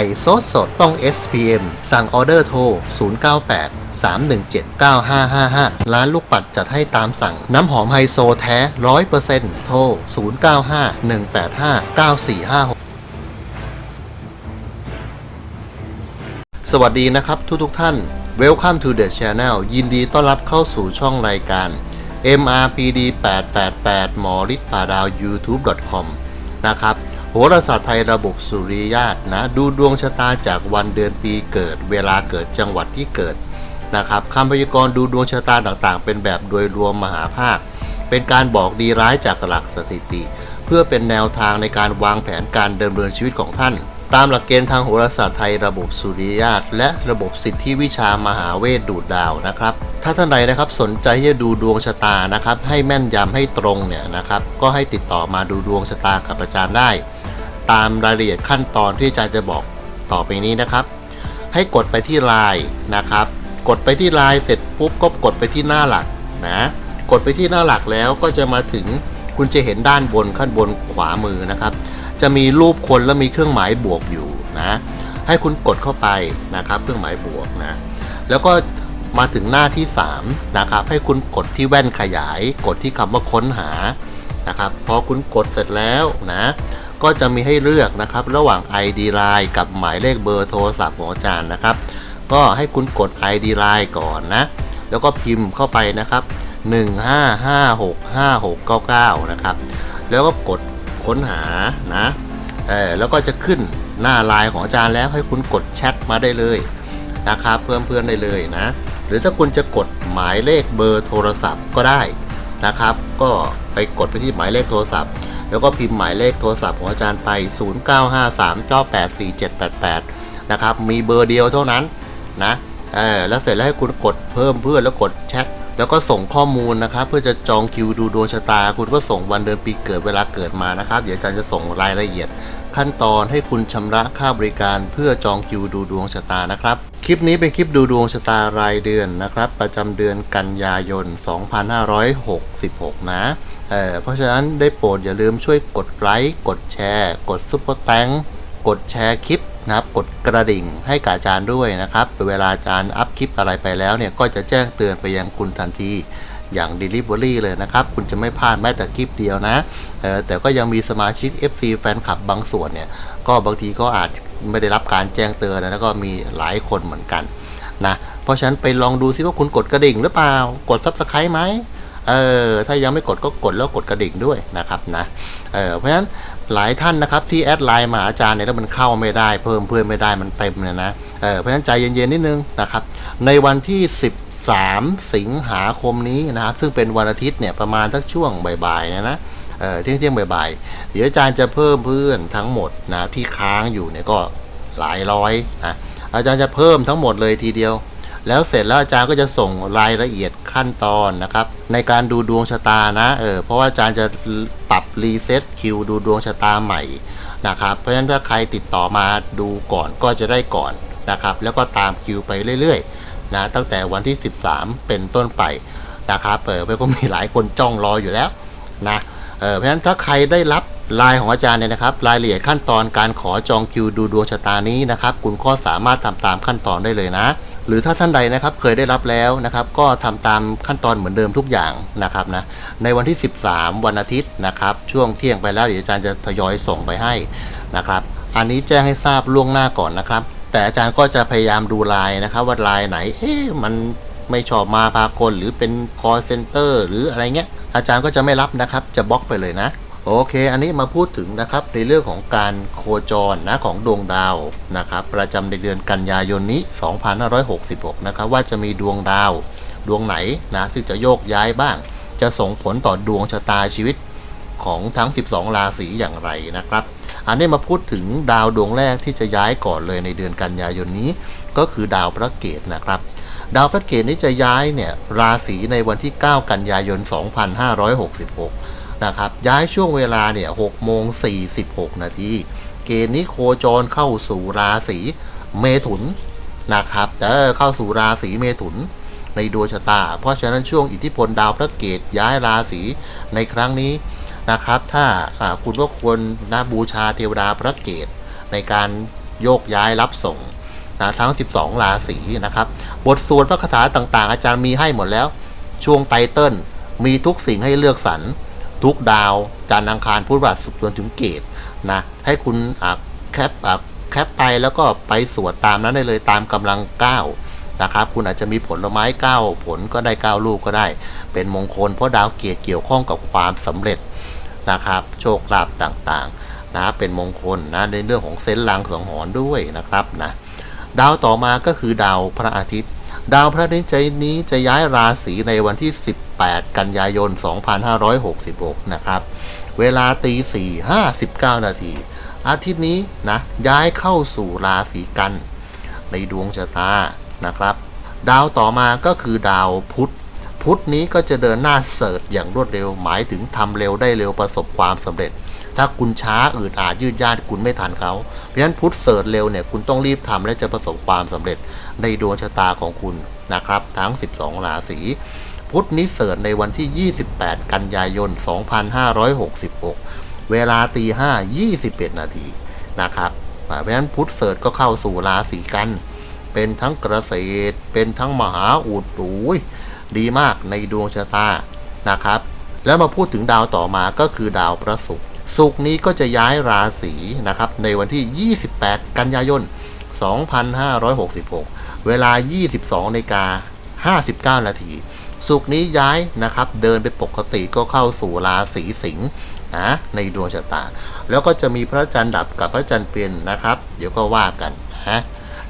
ไก่สดสดต้อง SPM สั่งออเดอร์โทร 098 317 9555 ร้านลูกปัดจัดให้ตามสั่ง น้ำหอมไฮโซแท้ 100%โทร 095 185 9456สวัสดีนะครับทุกทุกท่าน Welcome to the channel ยินดีต้อนรับเข้าสู่ช่องรายการ MRPD 888หมอฤทธิ์ป่าดาว YouTube.com นะครับ โหราศาสตร์ไทยระบบสุริยาตนะ ดูดวงชะตาจากวันเดือนปีเกิด เวลาเกิดจังหวัดที่เกิดนะครับคำพยากรณ์ดูดวงชะตาต่างๆ เป็นแบบโดยรวมมหาภาค เป็นการบอกดีร้ายจากหลักสถิติ เพื่อเป็นแนวทางในการวางแผนการดำเนินชีวิตของท่าน ตามหลักเกณฑ์ทางโหราศาสตร์ไทยระบบสุริยาตและระบบสิทธิวิชามหาเวทดูดดาวนะครับ ถ้าท่านใดนะครับสนใจที่จะดูดวงชะตานะครับ ให้แม่นยำให้ตรงเนี่ยนะครับ ก็ให้ติดต่อมาดูดวงชะตากับอาจารย์ได้ ตามรายละเอียดขั้นตอนที่อาจารย์จะบอกต่อไปนี้นะครับ ให้กดไปที่ไลน์นะครับ กดไปที่ไลน์เสร็จปุ๊บก็กดไปที่หน้าหลักนะ กดไปที่หน้าหลักแล้วก็จะมาถึงคุณจะเห็นด้านบนขั้นบนขวามือนะครับ จะมีรูปคนและมีเครื่องหมายบวกอยู่นะ ให้คุณกดเข้าไปนะครับ เครื่องหมายบวกนะ แล้วก็มาถึงหน้าที่ 3 นะครับ ให้คุณกดที่แว่นขยาย กดที่คำว่าค้นหานะครับ พอคุณกดเสร็จแล้วนะ ก็จะมีให้เลือกนะครับ ระหว่าง ID Line กับหมายเลขเบอร์โทรศัพท์ของอาจารย์นะครับ ก็ให้คุณกด ID Line ก่อนนะ แล้วก็พิมพ์เข้าไปนะครับ 15565699 นะครับ แล้วก็กดค้นหานะเออแล้วก็จะขึ้นหน้าไลน์ของอาจารย์แล้วให้คุณกดแชทมาได้เลยนะครับเพิ่มเพื่อนได้เลยนะ หรือถ้าคุณจะกดหมายเลขเบอร์โทรศัพท์ก็ได้นะครับ ก็ไปกดไปที่หมายเลขโทรศัพท์ แล้วก็พิมพ์หมายเลขโทรศัพท์ของอาจารย์ไป 0953984788 นะครับ มีเบอร์เดียวเท่านั้นนะ เออแล้วเสร็จแล้วให้คุณกดเพิ่มเพื่อนแล้วกดแชท แล้วก็ส่งข้อมูลนะครับ เพื่อจะจองคิวดูดวงชะตา คุณก็ส่งวันเดือนปีเกิดเวลาเกิดมานะครับ เดี๋ยวอาจารย์จะส่งรายละเอียด ขั้นตอนให้คุณชำระค่าบริการเพื่อจองคิวดูดวงชะตานะครับ คลิปนี้เป็นคลิปดูดวงชะตารายเดือนนะครับ ประจำเดือนกันยายน 2566 นะเอ่อเพราะฉะนั้นได้โปรดอย่าลืมช่วยกดไลค์กดแชร์ กดซุปเปอร์แตงกดแชร์คลิปนะครับกดกระดิ่งให้กับอาจารย์ด้วยนะครับ เวลาอาจารย์อัพคลิปอะไรไปแล้วเนี่ยก็จะแจ้งเตือนไปยังคุณทันทีอย่าง Delivery เลยนะครับ คุณจะไม่พลาดแม้แต่คลิปเดียวนะเออแต่ก็ยังมีสมาชิก FC แฟนคลับบางส่วนเนี่ย ก็บางทีก็อาจไม่ได้รับการแจ้งเตือนนะแล้วก็มีหลายคนเหมือนกันนะเพราะฉะนั้นไปลองดูซิว่าคุณกดกระดิ่งหรือเปล่ากด Subscribe ไหมเออถ้ายังไม่กดก็กดแล้วกดกระดิ่งด้วยนะครับนะเออเพราะฉะนั้น หลายท่านนะครับที่แอดไลน์มาอาจารย์เนี่ยแล้วมันเข้าไม่ได้ เพิ่มเพื่อนไม่ได้มันเต็มเนี่ยนะเออเพราะฉะนั้นใจเย็นๆนิดนึงนะครับ ในวันที่ 13 สิงหาคมนี้นะครับ ซึ่งเป็นวันอาทิตย์เนี่ยประมาณสักช่วงบ่ายๆนี่ยนะเออเที่ยงเที่ยงๆบ่ายๆเดี๋ยวอาจารย์จะเพิ่มเพื่อนทั้งหมดนะที่ค้างอยู่เนี่ยก็หลายร้อยนะอาจารย์จะเพิ่มทั้งหมดเลยทีเดียว แล้วเสร็จแล้วอาจารย์ก็จะส่งรายละเอียดขั้นตอนนะครับ ในการดูดวงชะตานะเออเพราะว่าอาจารย์จะปรับรีเซ็ตคิวดูดวงชะตาใหม่นะครับ เพราะฉะนั้นถ้าใครติดต่อมาดูก่อนก็จะได้ก่อนนะครับ แล้วก็ตามคิวไปเรื่อยๆนะตั้งแต่วันที่ 13 เป็นต้นไปนะครับเออเพราะก็มีหลายคนจ้องรออยู่แล้วนะเออเพราะฉะนั้นถ้าใครได้รับลน์ของอาจารย์เนี่ยนะครับ รายละเอียดขั้นตอนการขอจองคิวดูดวงชะตานี้นะครับ คุณก็สามารถทำตามขั้นตอนได้เลยนะ หรือถ้าท่านใดนะครับเคยได้รับแล้วนะครับ ก็ทำตามขั้นตอนเหมือนเดิมทุกอย่างนะครับนะในวันที่ 13 วันอาทิตย์นะครับ ช่วงเที่ยงไปแล้วเดี๋ยวอาจารย์จะทยอยส่งไปให้นะครับ อันนี้แจ้งให้ทราบล่วงหน้าก่อนนะครับ แต่อาจารย์ก็จะพยายามดูไลน์นะครับ ว่าไลน์ไหนเอ๊ะมันไม่ชอบมาพากลหรือเป็น call center หรืออะไรเงี้ยอาจารย์ก็จะไม่รับนะครับ จะบล็อกไปเลยนะ โอเค อันนี้มาพูดถึงนะครับในเรื่องของการโคจรนะของดวงดาวนะครับประจำในเดือนกันยายนนี้ 2566 นะครับว่าจะมีดวงดาวดวงไหนนะซึ่งจะโยกย้ายบ้าง จะส่งผลต่อดวงชะตาชีวิตของทั้ง 12 ราศีอย่างไรนะครับ อันนี้มาพูดถึงดาวดวงแรกที่จะย้ายก่อนเลยในเดือนกันยายนนี้ ก็คือดาวพระเกตนะครับดาวพระเกตนี้จะย้ายเนี่ยราศีในวันที่ 9 กันยายน 2566 นะครับย้ายช่วงเวลาเนี่ย6โมง46นาทีเกณฑ์นี้โคจรเข้าสู่ราศีเมถุนนะครับเออเข้าสู่ราศีเมถุนในดวงชะตา เพราะฉะนั้นช่วงอิทธิพลดาวพระเกตย้ายราศีในครั้งนี้นะครับ ถ้าอ่าคุณก็ควรนะบูชาเทวดาพระเกตในการโยกย้ายรับส่งนะทั้ง 12 ราศีนะครับ บทสวดพระคาถาต่างๆ อาจารย์มีให้หมดแล้ว ช่วงไตเติ้ลมีทุกสิ่งให้เลือกสรร ทุกดาวจันทร์อังคารพุธพฤหัสศุกร์จนถึงเกตนะให้คุณแคปแคปไปแล้วก็ไปสวดตามนั้นได้เลยตามกำลังก้านะครับคุณอาจจะมีผลไม้เก้าผลก็ได้เก้าลูกก็ได้ เป็นมงคลเพราะดาวเกียรติเกี่ยวข้องกับความสำเร็จนะครับ โชคลาภต่างๆนะเป็นมงคลนะในเรื่องของเซนต์ลังสังหรณ์ด้วยนะครับนะดาวต่อมาก็คือดาวพระอาทิตย์ ดาวพระอาทิตย์นี้จะย้ายราศีในวันที่ 8 กันยายน 2566 นะครับ เวลาตี4 59 นาที อาทิตย์นี้นะ ย้ายเข้าสู่ราศีกัน ในดวงชะตานะครับ ดาวต่อมาก็คือดาวพุธ พุธนี้ก็จะเดินหน้าเสิร์ชอย่างรวดเร็ว หมายถึงทำเร็วได้เร็วประสบความสำเร็จถ้าคุณช้าอืดอาดยืดยาดคุณไม่ทันเขาเพราะฉะนั้นพุธเสิร์ชเร็วเนี่ยคุณต้องรีบทำและจะประสบความสำเร็จในดวงชะตาของคุณนะครับ ทั้ง 12 ราศี พุทธนี้เสร์ชในวันที่ 28 กันยายน 2566 เวลาตี5 21 นาทีนะครับอ่เพราะฉะนั้นพุทธเสร์ชก็เข้าสู่ราศีกัน เป็นทั้งเกษตรเป็นทั้งมหาอุดโอ้ยดีมากในดวงชะตานะครับ แล้วมาพูดถึงดาวต่อมาก็คือดาวพระศุกร์ศุกร์นี้ก็จะย้ายราศีนะครับ ในวันที่ 28 กันยายน 2566 เวลา 22นาฬิกา59 นาที สุกนี้ย้ายนะครับ เดินไปปกติก็เข้าสู่ราศีสิงห์นะในดวงชะตา แล้วก็จะมีพระจันทร์ดับกับพระจันทร์เปลี่ยนนะครับ เดี๋ยวก็ว่ากันนะ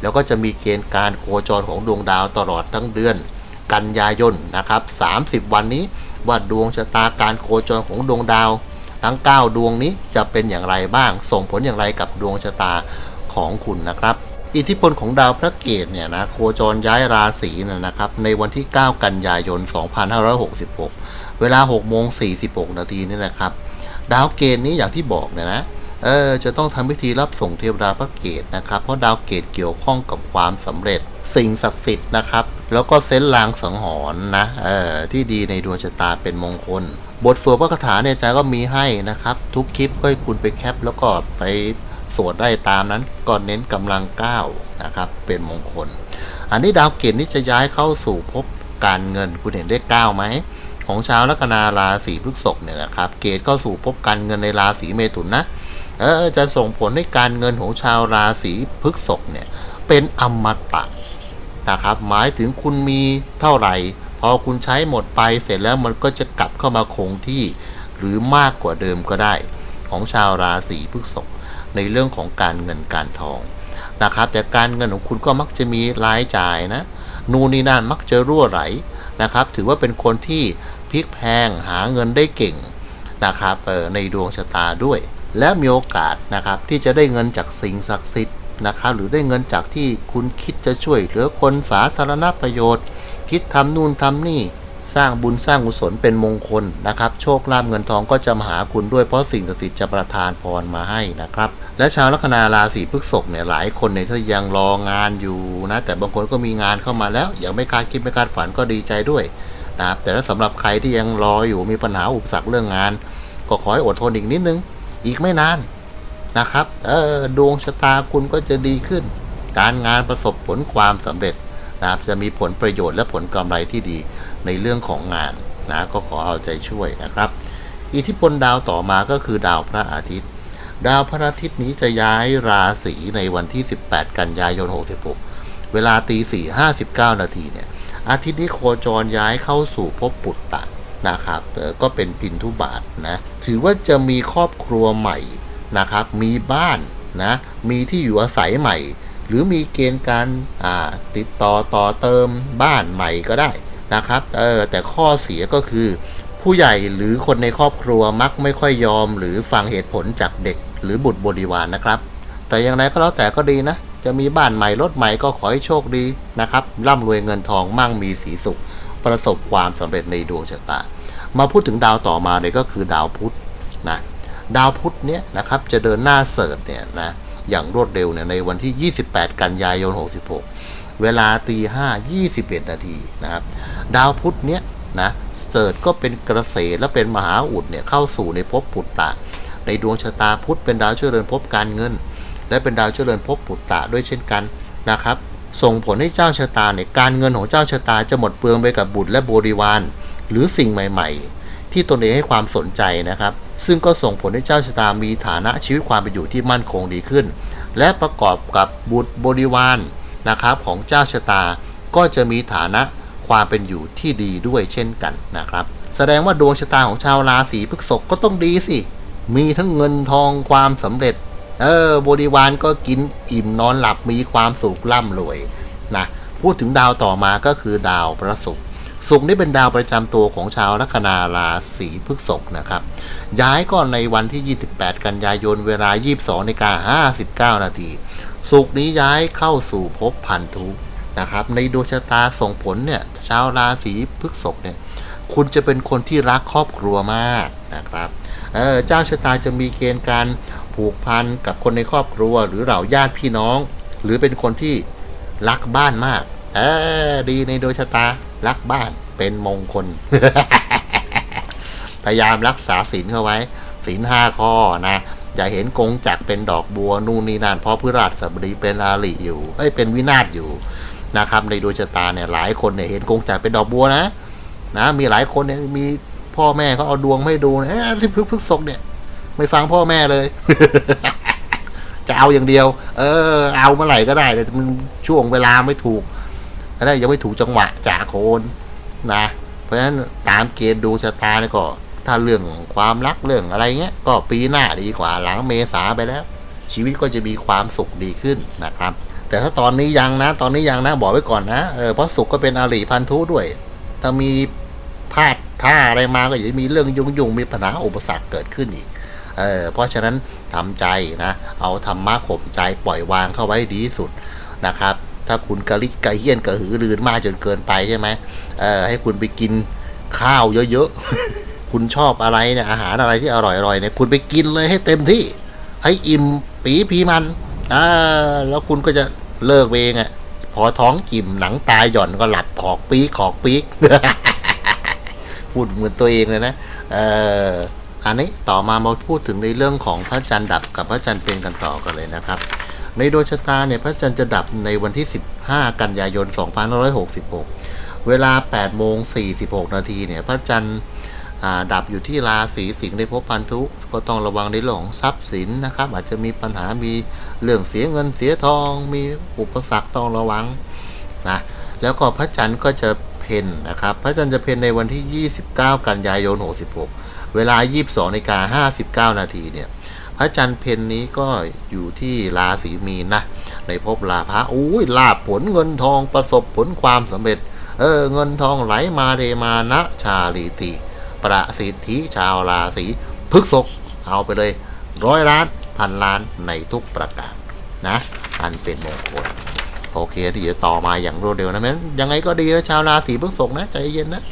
แล้วก็จะมีเกณฑ์การโคจรของดวงดาวตลอดทั้งเดือน กันยายนนะครับ 30 วันนี้ว่าดวงชะตาการโคจรของดวงดาว ทั้ง 9 ดวงนี้จะเป็นอย่างไรบ้าง ส่งผลอย่างไรกับดวงชะตาของคุณนะครับ อิทธิพลของดาวพระเกตเนี่ยนะโคจรย้ายราศีนะนะครับในวันที่ 9 กันยายน 2566 เวลา6โมง46 นาทีนี่นะครับ ดาวเกตนี้อย่างที่บอกเนี่ยนะเออจะต้องทำพิธีรับส่งเทวดาพระเกตนะครับ เพราะดาวเกตเกี่ยวข้องกับความสำเร็จ สิ่งศักดิ์สิทธิ์นะครับ แล้วก็เซนลางสังหรณ์นะเออที่ดีในดวงชะตาเป็นมงคล บทสวดพระคาถาเนี่ยอาจาก็มีให้นะครับ ทุกคลิปก็ให้คุณไปแคปแล้วก็ไป สวดได้ตามนั้นก็เน้นกำลังก้าวนะครับเป็นมงคล อันนี้ดาวเกตนี้จะย้ายเข้าสู่ภพการเงินคุณเห็นเลขเก้าไหมของชาวลัคนาราศีพฤษภเนี่ยนะครับ เกตเข้าสู่ภพการเงินในราศีเมถุนนะเออจะส่งผลให้การเงินของชาวราศีพฤษภเนี่ยเป็นอมตะนะครับหมายถึงคุณมีเท่าไหร่ พอคุณใช้หมดไปเสร็จแล้วมันก็จะกลับเข้ามาคงที่หรือมากกว่าเดิมก็ได้ ของชาวราศีพฤษภ ในเรื่องของการเงินการทองนะครับแต่การเงินของคุณก็มักจะมีรายจ่ายนะนูนนี่นั่นมักจะรั่วไหลนะครับ ถือว่าเป็นคนที่พลิกแพงหาเงินได้เก่งนะครับในดวงชะตาด้วย และมีโอกาสนะครับที่จะได้เงินจากสิ่งศักดิ์สิทธิ์นะครับหรือได้เงินจากที่คุณคิดจะช่วยเหลือคนสาธารณประโยชน์ คิดทำนู่นทำนี่ สร้างบุญสร้างกุศลเป็นมงคลนะครับ โชคลาภเงินทองก็จะมาหาคุณด้วยเพราะสิ่งศักดิ์สิทธิ์จะประทานพรมาให้นะครับ และชาวลัคนาราศีพฤษภเนี่ยหลายคนเนี่ยถ้ายังรองานอยู่นะแต่บางคนก็มีงานเข้ามาแล้วยังไม่คาดคิดไม่คาดฝันก็ดีใจด้วยนะครับแต่ถ้าสำหรับใครที่ยังรออยู่มีปัญหาอุปสรรคเรื่องงาน ก็ขอให้อดทนอีกนิดนึง อีกไม่นานนะครับเออดวงชะตาคุณก็จะดีขึ้น การงานประสบผลความสำเร็จนะครับจะมีผลประโยชน์และผลกำไรที่ดี ในเรื่องของงานนะก็ขอเอาใจช่วยนะครับ อิทธิพลดาวต่อมาก็คือดาวพระอาทิตย์ ดาวพระอาทิตย์นี้จะย้ายราศีในวันที่ 18 กันยายน 66 เวลาตี4 59นาทีเนี่ยอาทิตย์นี้โคจรย้ายเข้าสู่ภพปุตตะนะครับก็เป็นพินทุบาทนะถือว่าจะมีครอบครัวใหม่นะครับ มีบ้านนะมีที่อยู่อาศัยใหม่ หรือมีเกณฑ์การติดต่อต่อเติมบ้านใหม่ก็ได้ นะครับเออแต่ข้อเสียก็คือ ผู้ใหญ่หรือคนในครอบครัวมักไม่ค่อยยอม หรือฟังเหตุผลจากเด็กหรือบุตรบริวารนนะครับ แต่อย่างไรก็แล้วแต่ก็ดีนะ จะมีบ้านใหม่รถใหม่ก็ขอให้โชคดีนะครับร่ำรวยเงินทองมั่งมีสีสุข ประสบความสำเร็จในดวงชะตา มาพูดถึงดาวต่อมาเลยก็คือดาวพุธนะดาวพุธเนี้ยนะครับจะเดินหน้าเสิร์ชเนี่ยนะอย่างรวดเร็วเนี่ยในวันที่ 28 กันยายน 66 เวลาตี5 21นาทีนะครับ ดาวพุธเนี้ยนะเสิร์ชก็เป็นกระเสและเป็นมหาอุดเนี่ยเข้าสู่ในภพปุตตะ ในดวงชะตาพุธเป็นดาวช่วยเรือนภพการเงิน และเป็นดาวเจริญภพปุตตะด้วยเช่นกันนะครับ ส่งผลให้เจ้าชะตาเนี่ยการเงินของเจ้าชะตาจะหมดเปลืองไปกับบุตรและบริวาร หรือสิ่งใหม่ ๆ ที่ตนเองให้ความสนใจนะครับ ซึ่งก็ส่งผลให้เจ้าชะตามีฐานะชีวิตความเป็นอยู่ที่มั่นคงดีขึ้น และประกอบกับบุตรบริวาร นะครับของเจ้าชะตาก็จะมีฐานะความเป็นอยู่ที่ดีด้วยเช่นกันนะครับ แสดงว่าดวงชะตาของชาวราศีพฤษภก็ต้องดีสิ มีทั้งเงินทองความสำเร็จ เออบริวารก็กินอิ่มนอนหลับมีความสุขร่ำรวยนะพูดถึงดาวต่อมาก็คือดาวพระศุกร์ศุกร์นี่เป็นดาวประจำตัวของชาวลัคนาราศีพฤษภนะครับ ย้ายก็ในวันที่ 28 กันยายนเวลา 22นาฬิกา59 นาที ศุกนี้ย้ายเข้าสู่ภพพันธุนะครับ ในดวงชะตาส่งผลเนี่ยชาวราศีพฤษภเนี่ย คุณจะเป็นคนที่รักครอบครัวมากนะครับเออเจ้าชะตาจะมีเกณฑ์การผูกพันกับคนในครอบครัว หรือเหล่าญาติพี่น้อง หรือเป็นคนที่รักบ้านมากเออดีในดวงชะตารักบ้านเป็นมงคล พยายามรักษาศีลเข้าไว้ศีลห้าข้อนะ อย่าเห็นกงจักรเป็นดอกบัวนู่นนี่นั่นเพราะพฤหัสบดีเป็นอาลิอยู่เอ้ยเป็นวินาศอยู่นะครับในดวงชะตาเนี่ยหลายคนเนี่ยเห็นกงจักรเป็นดอกบัวนะนะมีหลายคนเนี่ยมีพ่อแม่เขาเอาดวงไม่ดูนะเอ๊ะที่พึกพึกศกเนี่ย ไม่ฟังพ่อแม่เลย จะเอาอย่างเดียว เออ เอาเมื่อไหร่ก็ได้แต่มันช่วงเวลาไม่ถูกอะไรยังไม่ถูกจังหวะจ่าโคนนะ เพราะฉะนั้นตามเกณฑ์ดูชะตาเนี่ยก็ ถ้าเรื่องความรักเรื่องอะไรเงี้ย ก็ปีหน้าดีกว่าหลังเมษาไปแล้ว ชีวิตก็จะมีความสุขดีขึ้นนะครับ แต่ถ้าตอนนี้ยังนะ ตอนนี้ยังนะบอกไว้ก่อนนะเออเพราะสุขก็เป็นอาลีพันธุด้วย ถ้ามีพลาดท่าอะไรมาก็อย่ามีเรื่องยุ่งยุ่งมีปัญหาอุปสรรคเกิดขึ้นอีกเออเพราะฉะนั้นทำใจนะ เอาธรรมะข่มใจปล่อยวางเข้าไว้ดีที่สุดนะครับ ถ้าคุณกะลิกกะเฮียนกระหือรือมากจนเกินไปใช่ไหมเออให้คุณไปกินข้าวเยอะๆ คุณชอบอะไรเนี่ยอาหารอะไรที่อร่อยๆเนี่ยคุณไปกินเลยให้เต็มที่ ให้อิ่มปีพีมันอ่าแล้วคุณก็จะเลิกเองอะ่ะพอท้องอิ่มหนังตายหย่อนก็หลับขอกปีขอกปีกพูดเหมือนตัวเองเลยนะเอ่ออันนี้ต่อมามาพูดถึงในเรื่องของพระจันทร์ดับกับพระจันทร์เป็นกันต่อกันเลยนะครับ ในดวงชะตาเนี่ยพระจันทร์จะดับในวันที่ 15 กันยายน 2566 เวลา8โมง46 นาทีเนี่ยพระจันทร์ ดับอยู่ที่ราศีสิงห์ในภพพันธุก็ต้องระวังในเรื่องของทรัพย์สินนะครับ อาจจะมีปัญหามีเรื่องเสียเงินเสียทอง มีอุปสรรคต้องระวังนะแล้วก็พระจันทร์ก็จะเพ็ญนะครับ พระจันทร์จะเพ็ญในวันที่ 29 กันยายน 66 เวลา 22นาฬิกา59 นาทีเนี่ยพระจันทร์เพ็ญนี้ก็อยู่ที่ราศีมีนนะในภพลาภะอุ้ยลาบผลเงินทองประสบผลความสำเร็จเออเงินทองไหลมาเทมานะชาลีติ ประสิทธิชาวราศีพฤกษกเอาไปเลยร้อยล้านพันล้านในทุกประการนะอันเป็นมงคลโอเคที่จะต่อมาอย่างรวดเร็วนะแม้นยังไงก็ดีนะชาวราศีพฤษภนะใจเย็นนะ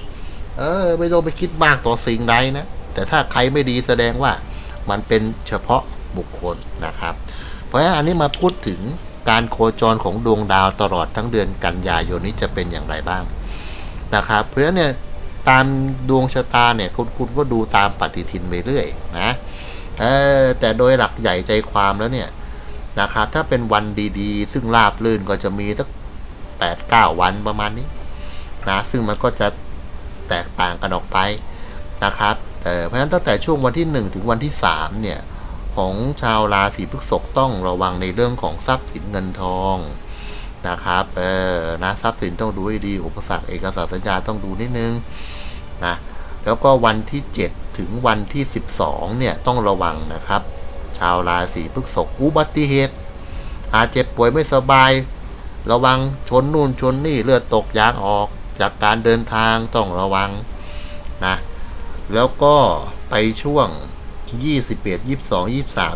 เออ ไม่ต้องไปคิดมากต่อสิ่งใดนะ แต่ถ้าใครไม่ดีแสดงว่ามันเป็นเฉพาะบุคคลนะครับ เพราะฉะนั้นอันนี้มาพูดถึงการโคจรของดวงดาวตลอดทั้งเดือนกันยายนนี้จะเป็นอย่างไรบ้างนะครับ เพราะฉะนั้นเนี่ย ตามดวงชะตาเนี่ยคุณคุณก็ดูตามปฏิทินไปเรื่อยนะเออแต่โดยหลักใหญ่ใจความแล้วเนี่ยนะครับถ้าเป็นวันดีๆ ซึ่งราบลื่นก็จะมีสักแปดเก้าวันประมาณนี้นะซึ่งมันก็จะแตกต่างกันออกไปนะครับแต่เพราะฉะนั้นตั้งแต่ช่วงวันที่ 1 ถึงวันที่ 3 เนี่ย ของชาวราศีพฤษภต้องระวังในเรื่องของทรัพย์สินเงินทอง นะครับ เออ นะ ทรัพย์สินต้องดูให้ดี อุปสรรคเอกสารสัญญาต้องดูนิดนึงนะ แล้วก็วันที่ 7 ถึงวันที่ 12 เนี่ย ต้องระวังนะครับ ชาวราศีพฤษภอุบัติเหตุ อาจเจ็บป่วยไม่สบาย ระวังชนนู่นชนนี่เลือดตกยางออกจากการเดินทางต้องระวังนะ แล้วก็ไปช่วง 21 22 23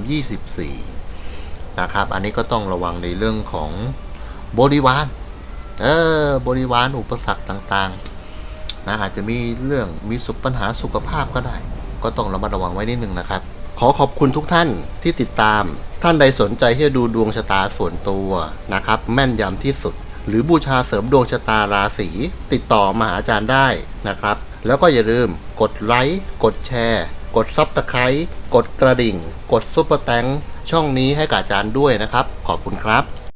24 นะครับ อันนี้ก็ต้องระวังในเรื่องของ บริวาร เออ บริวารอุปสรรคต่างๆ นะ อาจจะมีเรื่องมีสุขปัญหาสุขภาพก็ได้ ก็ต้องระมัดระวังไว้นิดนึงนะครับ ขอขอบคุณทุกท่านที่ติดตาม ท่านใดสนใจที่จะดูดวงชะตาส่วนตัวนะครับ แม่นยำที่สุด หรือบูชาเสริมดวงชะตาราศีติดต่อมาหาอาจารย์ได้นะครับ แล้วก็อย่าลืมกดไลค์ กดแชร์ กดซับสไครต์กดกระดิ่ง กดซุปเปอร์แตงช่องนี้ให้กับอาจารย์ด้วยนะครับ ขอบคุณครับ